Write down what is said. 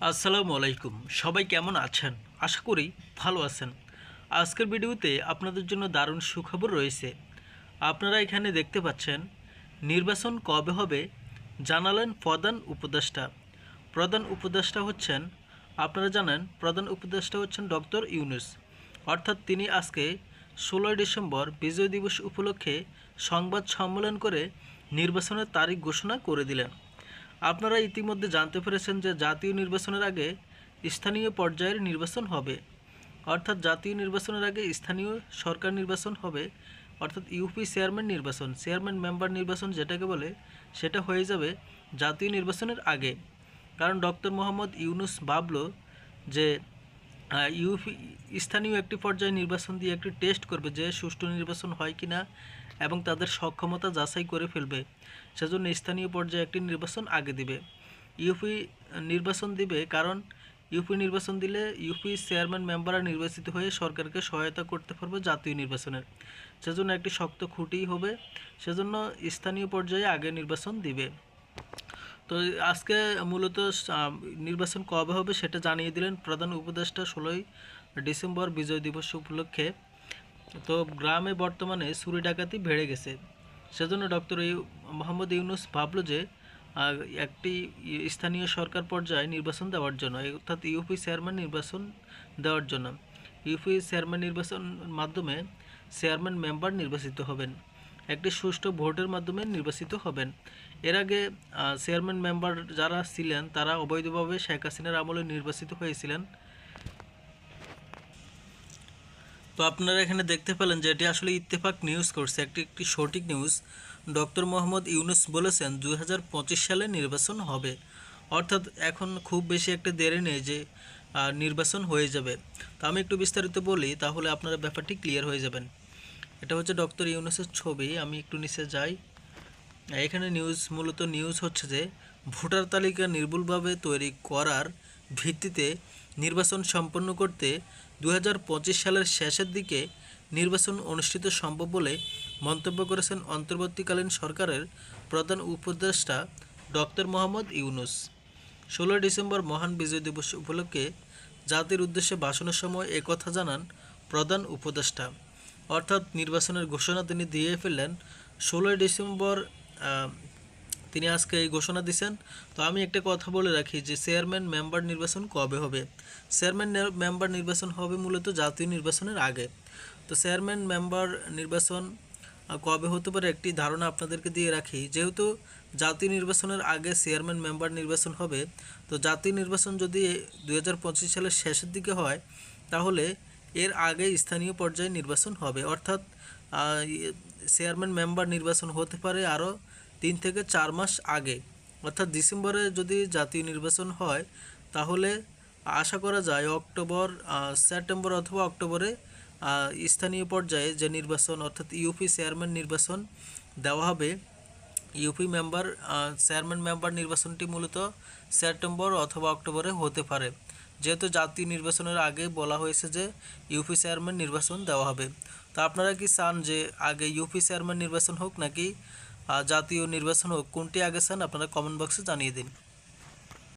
আসসালামু আলাইকুম। সবাই কেমন আছেন? আশা করি ভালো আছেন। আজকের ভিডিওতে আপনাদের জন্য দারুণ সুখবর রয়েছে। আপনারা এখানে দেখতে পাচ্ছেন, নির্বাচন কবে হবে জানালেন প্রধান উপদেষ্টা। প্রধান উপদেষ্টা হচ্ছেন, আপনারা জানেন, প্রধান উপদেষ্টা হচ্ছেন ডক্টর ইউনুস। অর্থাৎ তিনি আজকে ষোলোই ডিসেম্বর বিজয় দিবস উপলক্ষে সংবাদ সম্মেলন করে নির্বাচনের তারিখ ঘোষণা করে দিলেন। আপনারা ইতিমধ্যে জানতে পেরেছেন যে জাতীয় নির্বাচনের আগে স্থানীয় পর্যায়ের নির্বাচন হবে। অর্থাৎ জাতীয় নির্বাচনের আগে স্থানীয় সরকার নির্বাচন হবে, অর্থাৎ ইউপি চেয়ারম্যান নির্বাচন, চেয়ারম্যান মেম্বার নির্বাচন যেটাকে বলে, সেটা হয়ে যাবে জাতীয় নির্বাচনের আগে। কারণ ডক্টর মোহাম্মদ ইউনুস বাবলো যে ইউপি স্থানীয় একটি পর্যায়ে নির্বাচন দিয়ে একটি টেস্ট করবে যে সুষ্ঠু নির্বাচন হয় কি না এবং তাদের সক্ষমতা যাচাই করে ফেলবে। সেজন্য স্থানীয় পর্যায়ে একটি নির্বাচন আগে দিবে। ইউপি নির্বাচন দিবে কারণ ইউপি নির্বাচন দিলে ইউপি চেয়ারম্যান মেম্বাররা নির্বাচিত হয়ে সরকারকে সহায়তা করতে পারবে জাতীয় নির্বাচনের সেজন্য একটি শক্ত খুঁটি হবে। সেজন্য স্থানীয় পর্যায়ে আগে নির্বাচন দিবে। তো আজকে মূলত নির্বাচন কবে হবে সেটা জানিয়ে দিলেন প্রধান উপদেষ্টা ষোলোই ডিসেম্বর বিজয় দিবস উপলক্ষে। তো গ্রামে বর্তমানে চুরি ডাকাতি বেড়ে গেছে। সেজন্য ডক্টর মোহাম্মদ ইউনুস ভাবল যে একটি স্থানীয় সরকার পর্যায়ে নির্বাচন দেওয়ার জন্য, অর্থাৎ ইউপি চেয়ারম্যান নির্বাচন দেওয়ার জন্য। ইউপি চেয়ারম্যান নির্বাচন মাধ্যমে চেয়ারম্যান মেম্বার নির্বাচিত হবেন। একটি সুষ্ঠু ভোটের মাধ্যমে নির্বাচিত হবেন। এর আগে চেয়ারম্যান মেম্বার যারা ছিলেন, তারা অবৈধভাবে শেখ হাসিনার আমলে নির্বাচিত হয়েছিলেন। তো আপনারা এখানে দেখতে পেলেন যে এটি আসলে ইত্তেফাক নিউজ করছে। একটি একটি সঠিক নিউজ। ডক্টর মোহাম্মদ ইউনুস বলেছেন দু হাজার পঁচিশ সালে নির্বাচন হবে। অর্থাৎ এখন খুব বেশি একটা দেরি নেই যে নির্বাচন হয়ে যাবে। তো আমি একটু বিস্তারিত বলি, তাহলে আপনারা ব্যাপারটি ক্লিয়ার হয়ে যাবেন। এটা হচ্ছে ডক্টর ইউনুসের ছবি, আমি একটু নিচে যাই। এখানে নিউজ মূলত নিউজ হচ্ছে যে, ভোটার তালিকা নির্ভুলভাবে তৈরি করার ভিত্তিতে নির্বাচন সম্পন্ন করতে দুহাজার পঁচিশ সালের শেষের দিকে নির্বাচন অনুষ্ঠিত সম্ভব বলে মন্তব্য করেছেন অন্তর্বর্তীকালীন সরকারের প্রধান উপদেষ্টা ডক্টর মোহাম্মদ ইউনুস। ষোলোই ডিসেম্বর মহান বিজয় দিবস উপলক্ষে জাতির উদ্দেশ্যে ভাষণের সময় একথা জানান প্রধান উপদেষ্টা। অর্থাৎ নির্বাচনের ঘোষণা তিনি দিয়ে ফেললেন। ষোলোই ডিসেম্বর তিনি আজকে এই ঘোষণা দিয়েছেন তো আমি একটা কথা বলে রাখি যে, চেয়ারম্যান মেম্বার নির্বাচন কবে হবে? চেয়ারম্যান মেম্বার নির্বাচন হবে মূলত জাতীয় নির্বাচনের আগে। তো চেয়ারম্যান মেম্বার নির্বাচন কবে হতে পারে একটি ধারণা আপনাদেরকে দিয়ে রাখি। যেহেতু জাতীয় নির্বাচনের আগে চেয়ারম্যান মেম্বার নির্বাচন হবে, তো জাতীয় নির্বাচন যদি দু হাজার পঁচিশ সালের শেষের দিকে হয়, তাহলে এর আগে স্থানীয় পর্যায়ে নির্বাচন হবে। অর্থাৎ চেয়ারম্যান মেম্বার নির্বাচন হতে পারে আরও তিন থেকে চার মাস আগে। অর্থাৎ ডিসেম্বরে যদি জাতীয় নির্বাচন হয়, তাহলে আশা করা যায় অক্টোবর সেপ্টেম্বর অথবা অক্টোবরে স্থানীয় পর্যায়ে যে নির্বাচন, অর্থাৎ ইউপি চেয়ারম্যান নির্বাচন দেওয়া হবে, ইউপি মেম্বার চেয়ারম্যান মেম্বার নির্বাচনটি মূলত সেপ্টেম্বর অথবা অক্টোবরে হতে পারে। যেহেতু জাতীয় নির্বাচনের আগে বলা হয়েছে যে ইউপি চেয়ারম্যান নির্বাচন দেওয়া হবে। তো আপনারা কি চান যে আগে ইউপি চেয়ারম্যান নির্বাচন হোক নাকি জাতীয় নির্বাচন হোক? কোনটি আগে চান? আপনারা কমেন্ট বক্সে জানিয়ে দিন।